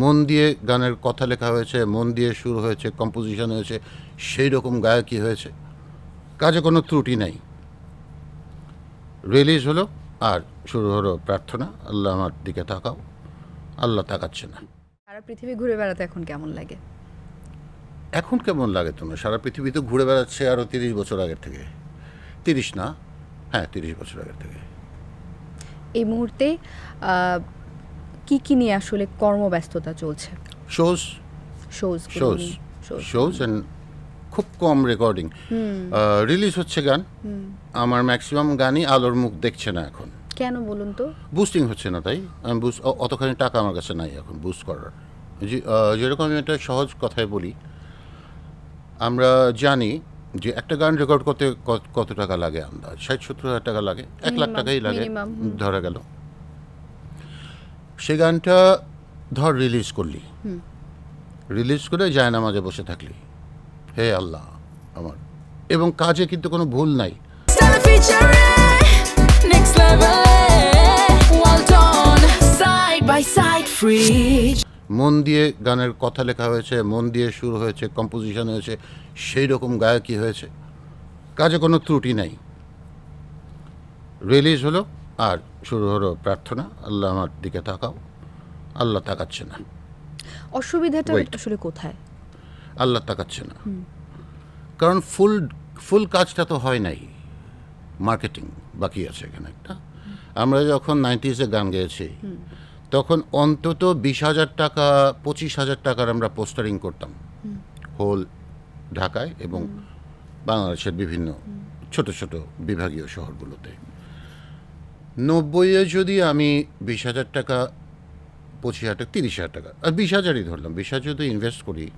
মন দিয়ে গানের কথা লেখা হয়েছে মন দিয়ে সুর হয়েছে কম্পোজিশন হয়েছে সেই রকম গায়কই হয়েছে। কাজে কোনো ত্রুটি নেই। রিলিজ হলো আর শুরু হলো প্রার্থনা আল্লাহ আমার দিকে তাকাও আল্লাহ তাকাচ্ছে না। সারা পৃথিবী ঘুরে বেড়াতে এখন কেমন লাগে? এখন কেমন লাগে তোমার? সারা পৃথিবী তো ঘুরে বেড়াচ্ছে আরও তিরিশ বছর আগের থেকে। তিরিশ না? হ্যাঁ তিরিশ বছর আগের থেকে। এই মুহূর্তে কি কি নিয়ে আসলে কর্মব্যস্ততা চলছে? Shows shows shows shows and খুব কম রেকর্ডিং রিলিজ হচ্ছে গান। আমার ম্যাক্সিমাম গানই আলোর মুখ দেখছে না এখন। কেন বলুন তো? বুস্টিং হচ্ছে না তাই। আমি বুস্ট অতখানি টাকা আমার কাছে নাই এখন বুস্ট করার। যেরকম আমি একটা সহজ কথায় বলি আমরা জানি যে একটা গান রেকর্ড করতে কত- টাকা লাগে আন্দাজ? ষাট সত্তর হাজার টাকা লাগে। এক লাখ টাকাই লাগে। ধরা গেল। সে গানটা ধর রিলিজ করলি। রিলিজ করে যায় না মাঝে বসে থাকলি। হে আল্লাহ আমার। এবং কাজে কিন্তু কোনো ভুল নাই. মন দিয়ে গানের কথা লেখা হয়েছে মন দিয়ে সুর হয়েছে কম্পোজিশন হয়েছে সেই রকম গায়কই হয়েছে। কাজে কোনো ত্রুটি নেই। রিলিজ হলো। আর শুরু হলো প্রার্থনা আল্লাহ আমার দিকে তাকাও আল্লাহ তাকাচ্ছে না। অসুবিধাটা. আসলে কোথায়? আল্লাহ তাকাচ্ছে না। কারণ ফুল ফুল কাজটা তো হয় নাই। মার্কেটিং বাকি আছে এখানে একটা। আমরা যখন নাইনটিসে গান গেয়েছি তখন অন্তত বিশ হাজার টাকা পঁচিশ হাজার টাকার আমরা পোস্টারিং করতাম। হোল ঢাকায় এবং বাংলাদেশের বিভিন্ন ছোট ছোট বিভাগীয় শহরগুলোতে। নব্বইয়ে যদি আমি বিশ হাজার টাকা পঁচিশ হাজার টাকা তিরিশ হাজার টাকা আর বিশ হাজারই ধরলাম বিশ হাজার যদি ইনভেস্ট করি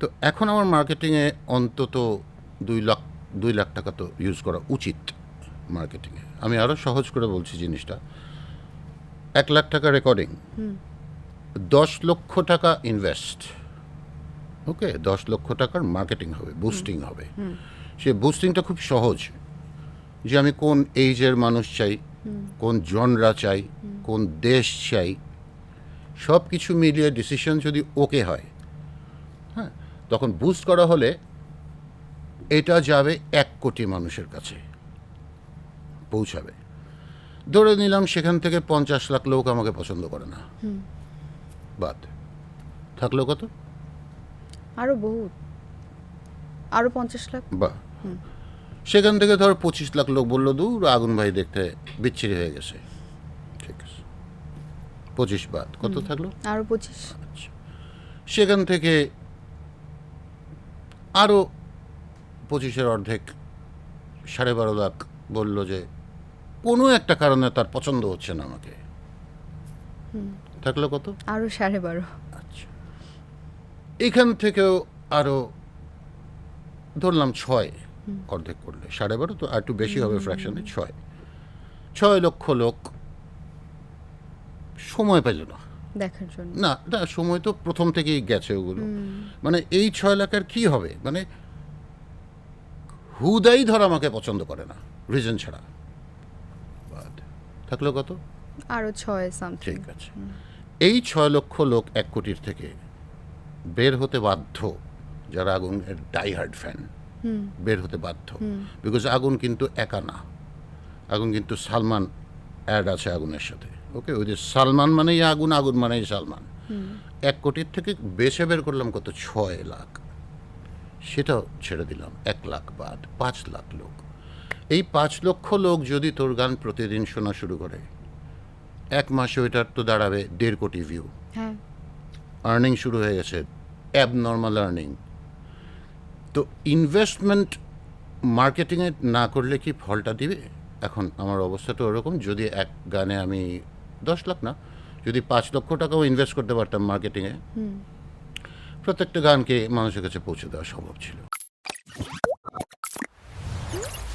তো এখন আমার মার্কেটিংয়ে অন্তত দুই লাখ দুই লাখ টাকা তো ইউজ করা উচিত মার্কেটিংয়ে আমি আরও সহজ করে বলছি জিনিসটা। এক লাখ টাকা রেকর্ডিং দশ লক্ষ টাকা ইনভেস্ট ওকে দশ লক্ষ টাকার মার্কেটিং হবে বুস্টিং হবে। সে বুস্টিংটা খুব সহজ। যে আমি কোন এইজের মানুষ চাই কোন জনরা চাই কোন দেশ চাই সব কিছু মিলিয়ে ডিসিশন যদি ওকে হয় হ্যাঁ তখন বুস্ট করা হলে এটা যাবে এক কোটি মানুষের কাছে পৌঁছাবে। ধরে নিলাম সেখান থেকে পঞ্চাশ লাখ লোক আমাকে পছন্দ করে না। বাদ। থাকল কত? আরও বহুত। আরও পঞ্চাশ লাখ? বা সেখান থেকে ধর পঁচিশ লাখ লোক বলল দূর আগুন ভাই দেখতে বিচ্ছিরি হয়ে গেছে। ঠিক আছে। পঁচিশ বাদ। কত থাকল? আরও পঁচিশ। সেখান থেকে আরও পঁচিশের অর্ধেক সাড়ে বারো লাখ বলল যে কোনো একটা কারণে তার পছন্দ হচ্ছে না আমাকে। থাকল কত? আরও সাড়ে বারো। আচ্ছা। এখান থেকেও আরও ধরলাম ছয়। অর্ধেক করলে। সাড়ে বারো তো আর একটু বেশি হবে ফ্র্যাকশনে ছয়। ছয় লক্ষ লোক সময় পেল না। দেখার জন্য। না না সময় তো প্রথম থেকেই গেছে ওগুলো। মানে এই ছয় লাখের কি হবে? মানে হুদাই ধর আমাকে পছন্দ করে না রিজন ছাড়া। থাকল কত? আরও ছয় সামথিং ঠিক আছে। এই ছয় লক্ষ লোক এক কোটির থেকে বের হতে বাধ্য যারা আগুনের ডাইহার্ড ফ্যান বের হতে বাধ্য। বিকজ আগুন কিন্তু একা না। আগুন কিন্তু সালমান অ্যাড আছে আগুনের সাথে। ওকে ওই যে সালমান মানেই আগুন আগুন মানেই সালমান। এক কোটির থেকে বেছে বের করলাম কত? ছয় লাখ। সেটাও ছেড়ে দিলাম। এক লাখ বাদ পাঁচ লাখ লোক। এই পাঁচ লক্ষ লোক যদি তোর গান প্রতিদিন শোনা শুরু করে এক মাসে ওইটার তো দাঁড়াবে দেড় কোটি ভিউ হ্যাঁ। আর্নিং শুরু হয়ে গেছে। অ্যাব নর্মাল আর্নিং তো ইনভেস্টমেন্ট মার্কেটিংয়ে না করলে কি ফলটা দিবে? এখন আমার অবস্থা তো ওরকম যদি এক গানে আমি দশ লাখ না যদি পাঁচ লক্ষ টাকাও ইনভেস্ট করতে পারতাম মার্কেটিংয়ে প্রত্যেকটা গানকে মানুষের কাছে পৌঁছে দেওয়া সম্ভব ছিল।